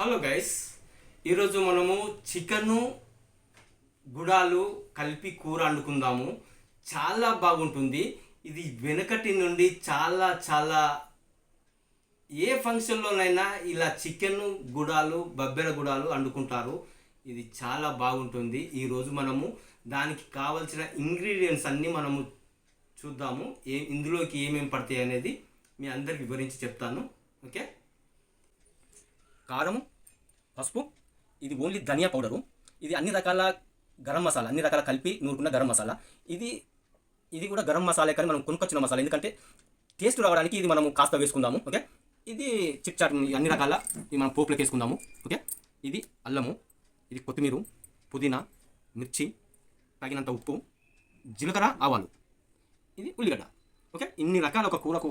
Hello guys ఈరోజు మనము chicken గుడాలు కలిపి కూర వండుకుందాము. చాలా బాగుంటుంది. ఇది వెనకటి నుండి చాలా చాలా ఏ ఫంక్షన్లోనైనా ఇలా చికెన్ గుడాలు బబ్బెర గుడాలు వండుకుంటారు. ఇది చాలా బాగుంటుంది. ఈరోజు మనము దానికి కావలసిన ఇంగ్రీడియంట్స్ అన్నీ మనము చూద్దాము. ఏ ఇందులోకి ఏమేమి పడతాయి అనేది మీ అందరికి వివరించి చెప్తాను. ఓకే? కారము పసుపు ఇది ఓన్లీ ధనియా పౌడరు. ఇది అన్ని రకాల గరం మసాలా అన్ని రకాల కలిపి నూరుకున్న గరం మసాలా. ఇది ఇది కూడా గరం మసాలా కానీ మనం కొనుక్కొచ్చిన మసాలా. ఎందుకంటే టేస్ట్ రావడానికి ఇది మనం కాస్త వేసుకుందాము ఓకే? ఇది చిట్ చాట్ అన్ని రకాల ఇది మనం పోపులోకి వేసుకుందాము ఓకే? ఇది అల్లము ఇది కొత్తిమీర పుదీనా మిర్చి తగినంత ఉప్పు జీలకర్ర ఆవాలు. ఇది ఉల్లిగడ్డ ఓకే? ఇన్ని రకాల ఒక కూరకు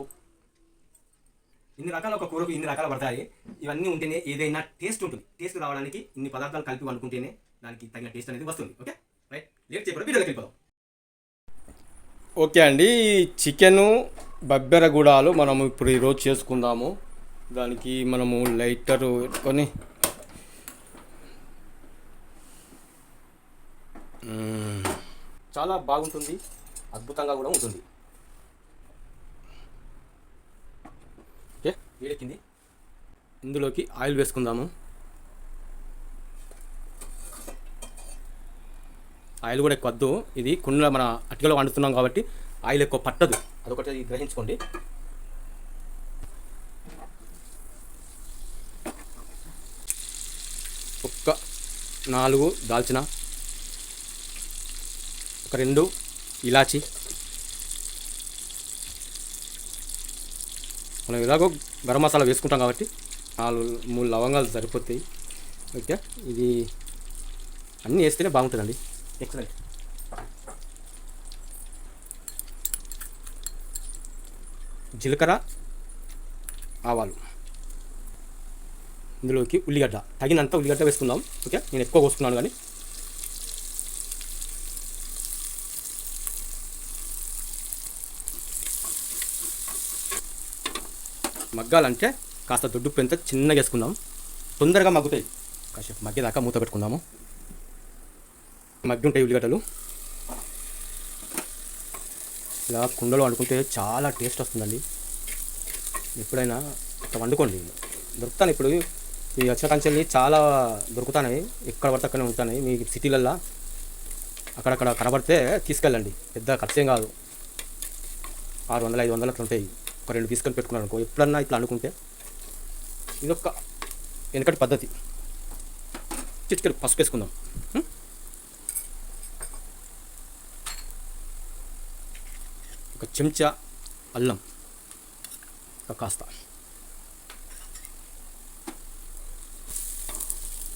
ఇన్ని రకాల ఒక కూరకు ఇన్ని రకాలు పడతాయి. ఇవన్నీ ఉంటేనే ఏదైనా టేస్ట్ ఉంటుంది. టేస్ట్ రావడానికి ఇన్ని పదార్థాలు కలిపి వండుకుంటేనే దానికి తగిన టేస్ట్ అనేది వస్తుంది. ఓకే? రైట్. లేట్ చేయకుండా వీడియోకి వెళ్ళిపోదాం. ఓకే అండి. చికెను బబ్బెర గుడాలు మనము ఇప్పుడు ఈరోజు చేసుకుందాము. దానికి మనము లైటర్ పెట్టుకొని చాలా బాగుంటుంది. అద్భుతంగా కూడా ఉంటుంది ఓకే వేడెక్కింది. ఇందులోకి ఆయిల్ వేసుకుందాము. ఆయిల్ కూడా ఎక్కువ వద్దు. ఇది కుండలో మన అటికలో వండుతున్నాం కాబట్టి ఆయిల్ ఎక్కువ పట్టదు. అదొకటి గ్రహించుకోండి. ఒక్క నాలుగు దాల్చిన ఒక రెండు ఇలాచి. మనం ఇలాగో గరం మసాలా వేసుకుంటాం కాబట్టి నాలుగు మూడు లవంగాలు సరిపోతాయి. ఓకే? ఇది అన్నీ వేస్తేనే బాగుంటుందండి. ఎక్సలెంట్. జీలకర్ర ఆవాలు. ఇందులోకి ఉల్లిగడ్డ. తగినంత ఉల్లిగడ్డ వేసుకుందాం. ఓకే? నేను ఎక్కువ కోసుకున్నాను కానీ. మగ్గాలంటే కాస్త దొడ్డు పెంత చిన్నగా వేసుకుందాం. తొందరగా మగ్గుతాయి. కాసేపు మగ్గేదాకా మూత పెట్టుకుందాము. మగ్గి ఉంటాయి ఉల్లిగడ్డలు. ఇలా కుండలో వండుకుంటే చాలా టేస్ట్ వస్తుందండి. ఎప్పుడైనా ఇట్లా వండుకోండి. దొరుకుతాను ఇప్పుడు. ఈ వచ్చిన చాలా దొరుకుతున్నాయి ఎక్కడ పడితే అక్కడనే ఉంటున్నాయి మీ సిటీలల్లో అక్కడక్కడ కనబడితే తీసుకెళ్ళండి. పెద్ద ఖర్చేం కాదు. ఆరు వందలు ఐదు వందలు అట్లా ఉంటాయి ఒక రెండు తీసుకొని పెట్టుకున్నాను అనుకో ఎప్పుడన్నా ఇట్లా అనుకుంటే ఇదొక వెనకటి పద్ధతి. చిటికెడు పసుపు వేసుకుందాం ఒక చెంచా అల్లం ఒక కాస్త.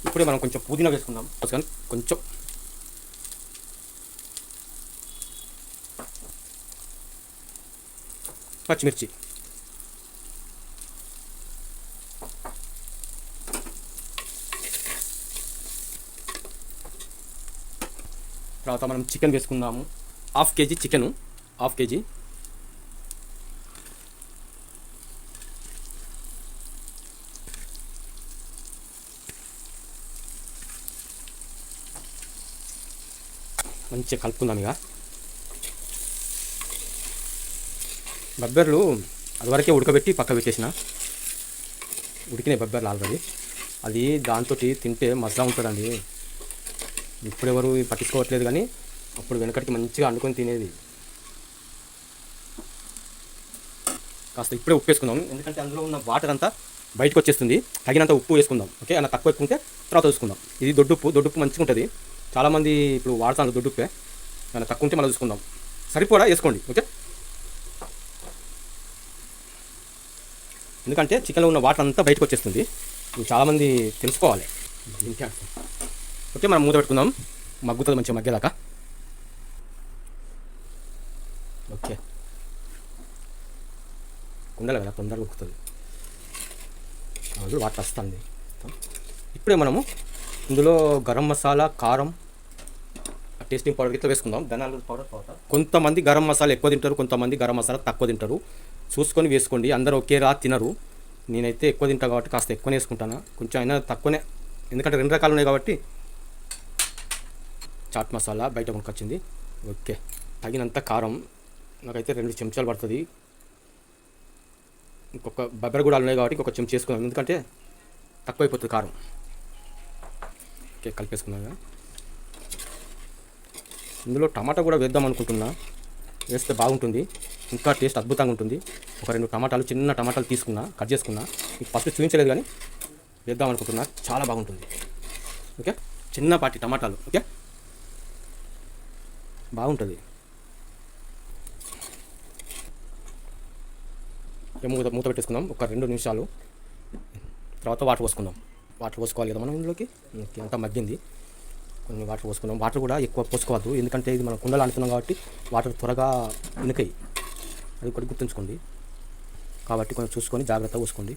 ఇప్పుడే మనం కొంచెం పుదీనా వేసుకుందాం. కానీ కొంచెం పచ్చిమిర్చి తర్వాత మనం చికెన్ వేసుకుందాము. Half KG chicken. Half KG. మంచిగా కలుపుకుందాం ఇక. బబ్బర్లు అదివరకే ఉడకబెట్టి పక్క పెట్టేసిన. ఉడికినాయి బబ్బెర్లు ఆల్రెడీ అది దాంతో తింటే మజా ఉంటుందండి. ఇప్పుడెవరు పట్టించుకోవట్లేదు కానీ అప్పుడు వెనకటికి మంచిగా వండుకొని తినేది. కాస్త ఇప్పుడే ఉప్పు వేసుకుందాం. ఎందుకంటే అందులో ఉన్న వాటర్ అంతా బయటకు వచ్చేస్తుంది. తగినంత ఉప్పు వేసుకుందాం. ఓకే? అలా తక్కువ వేసుకుంటే తర్వాత చూసుకుందాం. ఇది దొడ్డుప్పు దొడ్డుప్పు మంచిగా ఉంటుంది. చాలామంది ఇప్పుడు వాడతాను దొడ్డుప్పే అలా తక్కువ ఉంటే మళ్ళీ చూసుకుందాం. సరిపోడా? వేసుకోండి. ఓకే? ఎందుకంటే చికెన్లో ఉన్న వాటర్ అంతా బయటకు వచ్చేస్తుంది. ఇది చాలామంది తెలుసుకోవాలి. ఇంకా ఓకే మనం మూత పెట్టుకుందాం. మగ్గుతుంది మంచిగా మగ్గేదాకా. ఓకే. కుండలు కదా తొందరగా ఉక్కుతుంది. వాటర్ వస్తుంది. ఇప్పుడే మనము ఇందులో గరం మసాలా కారం టేస్టింగ్ పౌడర్ ఇట్లా వేసుకుందాం. ధనాలు పౌడర్ పౌడర్. కొంతమంది గరం మసాలా ఎక్కువ తింటారు కొంతమంది గరం మసాలా తక్కువ తింటారు. చూసుకొని వేసుకోండి. అందరూ ఒకే రా తినరు. నేనైతే ఎక్కువ తింటా కాబట్టి కాస్త ఎక్కువనే వేసుకుంటాను. కొంచెం అయినా తక్కువనే. ఎందుకంటే రెండు రకాలు ఉన్నాయి కాబట్టి చాట్ మసాలా బయట కొనుక్కొచ్చింది. ఓకే. తగినంత కారం. నాకైతే రెండు చెంచాలు పడుతుంది. ఇంకొక బబ్బర్ కూడా ఉన్నాయి కాబట్టి ఇంకొక చెంచా వేసుకున్నాను ఎందుకంటే తక్కువ అయిపోతుంది కారం. ఓకే కలిపేసుకున్నాను ఇందులో టమాటా కూడా వేద్దాం అనుకుంటున్నా. వేస్తే బాగుంటుంది. ఇంకా టేస్ట్ అద్భుతంగా ఉంటుంది. ఒక రెండు టమాటాలు చిన్న టమాటాలు తీసుకున్నా కట్ చేసుకున్నా. మీకు ఫస్ట్ చూపించలేదు కానీ వేద్దాం అనుకుంటున్నా. చాలా బాగుంటుంది. ఓకే? చిన్నపాటి టమాటాలు. ఓకే? బాగుంటుంది. మూత మూత పెట్టేసుకుందాం. ఒక రెండు నిమిషాలు. తర్వాత వాటర్ పోసుకుందాం. వాటర్ పోసుకోవాలి కదా మనం ఇందులోకి? ఓకే, అంతా మగ్గింది. కొన్ని వాటర్ పోసుకున్నాం వాటర్ కూడా ఎక్కువ పోసుకోవద్దు. ఎందుకంటే ఇది మనం కుండలు అంటున్నాం కాబట్టి వాటర్ త్వరగా ఇనుకయి అది ఒకటి గుర్తుంచుకోండి. కాబట్టి కొంచెం చూసుకొని జాగ్రత్తగా పోసుకోండి.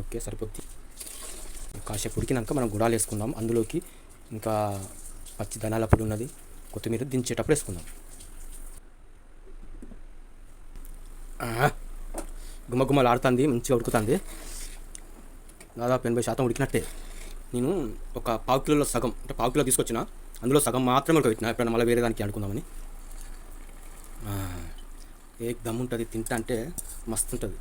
ఓకే సరిపోద్ది. కాసేపు ఉడికినాక మనం గుడాలు వేసుకుందాం. అందులోకి ఇంకా పచ్చి ధనాల పొడి ఉన్నది కొత్తిమీర దించేటప్పుడు వేసుకుందాం. గుమ్మగుమ్మలు ఆడుతుంది మంచిగా ఉడుకుతుంది. దాదాపు ఎనభై శాతం ఉడికినట్టే. నేను ఒక పావు కిలోలో సగం అంటే పావు కిలో తీసుకొచ్చిన. అందులో సగం మాత్రమే ఉడకబెట్టిన ఎప్పుడైనా మళ్ళీ వేరే దానికి అనుకుందామని ఏ దమ్ ఉంటుంది తింటా అంటే మస్తు ఉంటుంది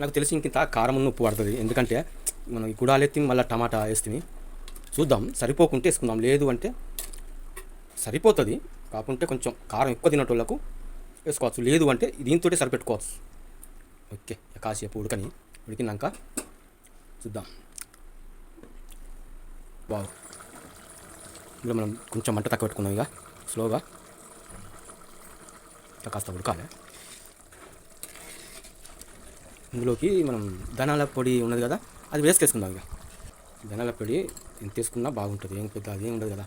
నాకు తెలిసి ఇంకింత కారం ఉప్పు పడుతుంది. ఎందుకంటే మనం ఈ గుడాలెత్తి మళ్ళీ టమాటా వేస్తుంది చూద్దాం సరిపోకుంటే వేసుకుందాం. లేదు అంటే సరిపోతుంది. కాకుంటే కొంచెం కారం ఎక్కువ తినేటోళ్ళకు వేసుకోవచ్చు. లేదు అంటే దీంతో సరిపెట్టుకోవచ్చు. ఓకే కాసేపు ఉడకని ఉడికినాక చూద్దాం. బాగు ఇందులో మనం కొంచెం మంట తక్కువ పెట్టుకున్నాం ఇక స్లోగా. కాస్త ఉడకాలి. ఇందులోకి మనం ధనాల పొడి ఉన్నది కదా అది వేసుకేసుకుందాం ఇక. ధనాల పొడి ఎంత తీసుకున్నా బాగుంటుంది ఏం పెద్ద అదేం ఉండదు కదా.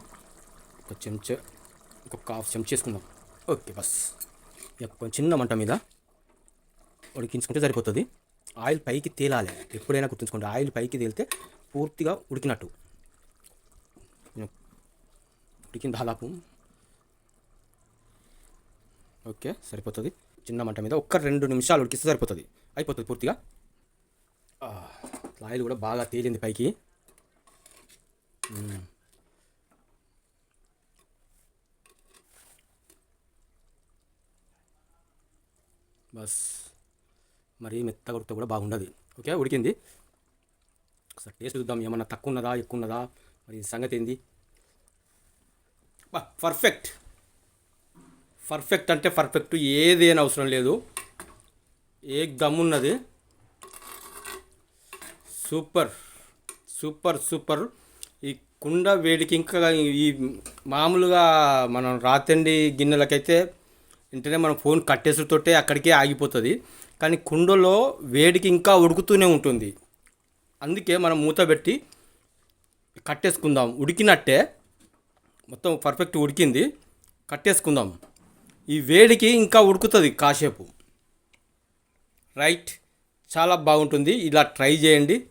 ఒక చెంచా ఇంకొక హాఫ్ చెంచా వేసుకుందాం. ఓకే బస్. ఇక కొంచెం చిన్న మంట మీద ఉడికించుకుంటే సరిపోతుంది. ఆయిల్ పైకి తేలాలి ఎప్పుడైనా గుర్తుంచుకోండి ఆయిల్ పైకి తేలితే పూర్తిగా ఉడికినట్టు. ఉడికిన దాదాపు ఓకే సరిపోతుంది. చిన్న మంట మీద ఒక్క రెండు నిమిషాలు ఉడికిస్తే సరిపోతుంది. అయిపోతుంది పూర్తిగా. ఆయిల్ కూడా బాగా తేలింది పైకి. బస్. మరి మెత్తగా ఉడికితే కూడా బాగుండదు. ఓకే ఉడికింది. ఒకసారి టేస్ట్ చూద్దాం ఏమన్నా తక్కువ ఉన్నదా ఎక్కువ ఉన్నదా మరి సంగతి ఏంది? బా పర్ఫెక్ట్. పర్ఫెక్ట్ అంటే పర్ఫెక్ట్ ఏదేని అవసరం లేదు. ఏ దమ్మున్నది సూపర్ సూపర్ సూపర్. ఈ కుండ వేడికి ఇంకా ఈ మామూలుగా మనం రాతండి గిన్నెలకైతే వెంటనే మనం ఫోన్ కట్టేసుతోటే అక్కడికే ఆగిపోతుంది. కానీ కుండలో వేడికి ఇంకా ఉడుకుతూనే ఉంటుంది. అందుకే మనం మూత పెట్టి కట్టేసుకుందాం. ఉడికినట్టే మొత్తం పర్ఫెక్ట్ ఉడికింది. కట్టేసుకుందాం. ఈ వేడికి ఇంకా ఉడుకుతుంది కాసేపు. రైట్ చాలా బాగుంటుంది. ఇలా ట్రై చేయండి.